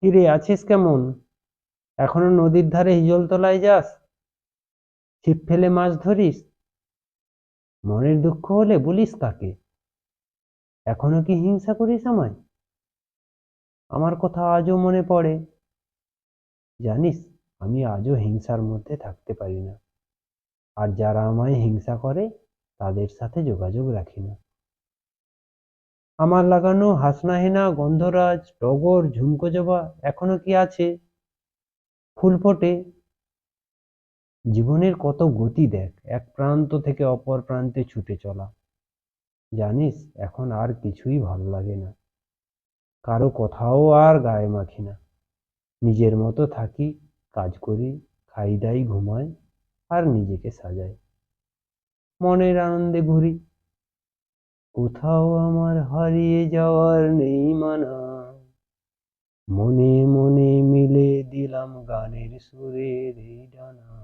কিরে, আছিস কেমন? এখনও নদীর ধারে হিজলতলায় যাস? ছিপ ফেলে মাছ ধরিস? মনের দুঃখ হলে বলিস কাকে? এখনও কি হিংসা করিস আমায়? আমার কথা আজও মনে পড়ে। জানিস, আমি আজও হিংসার মধ্যে থাকতে পারি না। আর যারা আমায় হিংসা করে, তাদের সাথে যোগাযোগ রাখি না। আমার লাগানো হাসনাহেনা গন্ধরাজ টগর ঝুমকো জবা এখনও কি আছে? ফুল ফোটে। জীবনের কত গতি দেখ, এক প্রান্ত থেকে অপর প্রান্তে ছুটে চলা। জানিস, এখন আর কিছুই ভালো লাগে না। কারও কথাও আর গায়ে মাখি না। নিজের মতো থাকি, কাজ করি, খাই দাই, ঘুমাই, আর নিজেকে সাজাই। মনের আনন্দে ঘুরি। কোথাও আমার হারিয়ে যাওয়ার নেই মানা। মনে মনে মিলে দিলাম গানের সুরের এই ডানা।